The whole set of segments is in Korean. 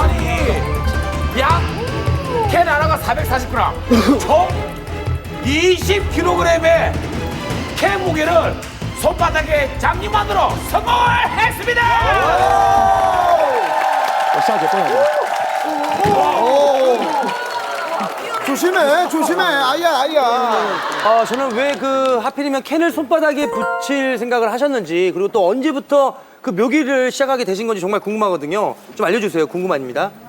아니, 약, 캐나라가 440g, 총 20kg의 캐 무게를 손바닥에 잡기만으로 성공을 했습니다! 조심해, 조심해. 아야, 아야. 아, 저는 왜 그 하필이면 캔을 손바닥에 붙일 생각을 하셨는지 그리고 또 언제부터 그 묘기를 시작하게 되신 건지 정말 궁금하거든요. 좀 알려주세요. 궁금합니다.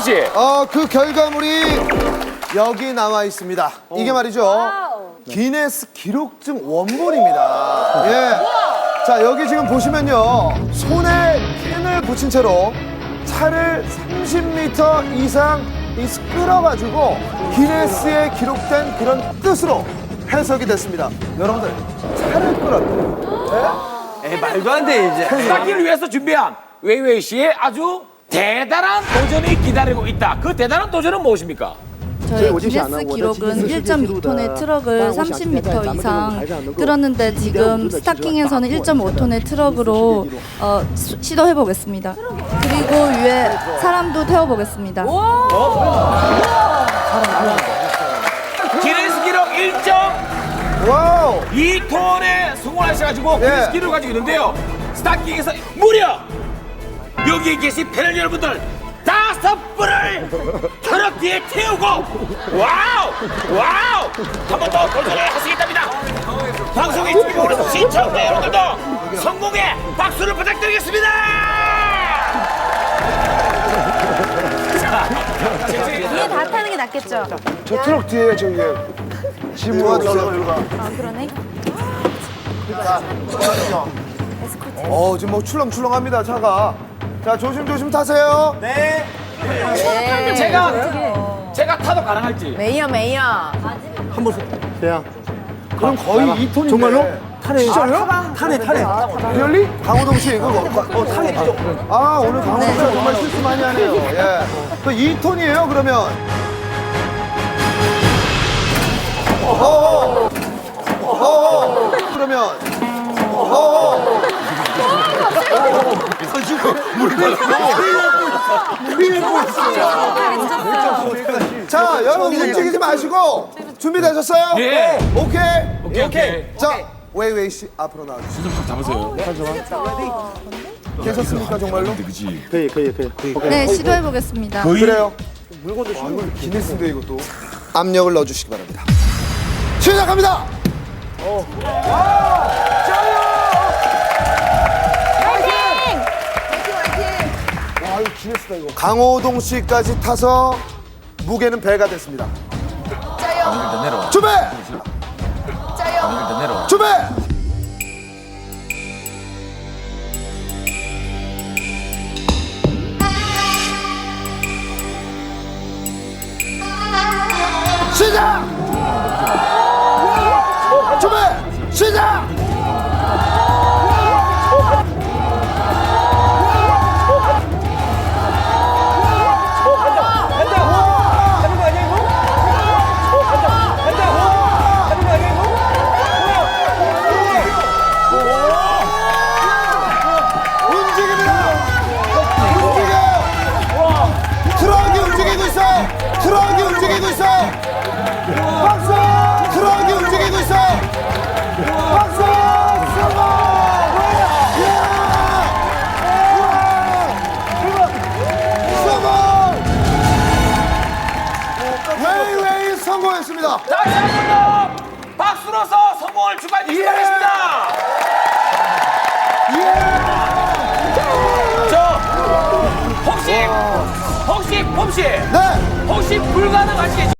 홍씨. 어, 그 결과물이 여기 나와 있습니다. 이게 말이죠. 기네스 기록증 원본입니다. 예. 자, 여기 지금 보시면요. 손에 캔을 붙인 채로 차를 30m 이상 이 끌어가지고 기네스에 기록된 그런 뜻으로 해석이 됐습니다. 여러분들, 차를 끌었대요. 에 말도 안 돼 이제. 스타키를 위해서 준비한 웨이웨이 씨의 아주 대단한 도전이 기다리고 있다. 그 대단한 도전은 무엇입니까? 저희 기네스 기록은 1.2톤의 트럭을 30m 이상 끌었는데 지금 스타킹에서는 1.5톤의 트럭으로 어, 시도해 보겠습니다. 그리고 위에 사람도 태워보겠습니다. 기네스 기록 1.2톤에 성공하셔가지고 예. 기네스 기록을 가지고 있는데요. 스타킹에서 무려 여기 계신 패널 여러분들 다섯 분을 트럭 뒤에 태우고 와우 와우 한 번 더 도전을 하시겠답니다. 방송에 중계오는 시청자 여러분들도 성공의 박수를 부탁드리겠습니다. 위에 다 타는 게 낫겠죠? 저 트럭 뒤에 저기 짐 모아주세요. 아 그러네. 어, 지금 뭐 출렁출렁합니다, 차가. 자, 조심조심 타세요. 네. 제가 제가 타도 가능할지. 메이어 메이어. 这样， 그럼 거의 2톤인데. 정말로? 타네. 진짜요? 타네, 타네. 리얼리? 강호동 씨, 그거. 어, 타네. 아, 오늘 강호동 씨 정말 실수 많이 하네요. 예. 그 2톤이에요, 그러면. 어, 어, 어, 그러면. 자, 여러분 움직이지 마시고 준비되셨어요? 예. 오케이. 오케이 오케이. 자, 웨이웨이 씨 앞으로 나와주세요. 잡으세요. 괜찮습니까, 정말로? 可以可以可以。OK 네, 시도해보겠습니다. 그래요. 물건도 아, 이거 기네스인데 이것도. 압력을 넣어주시기 바랍니다. 시작합니다. 강호동 씨까지 타서 무게는 배가 됐습니다. 준비. 준비. 박수! 성공! 성공! 웨이웨이 성공했습니다! 다시 한번 박수로서 성공을 축하드리겠습니다. 저 혹시 혹시 폼씨 네! 혹시 불가능하시겠죠?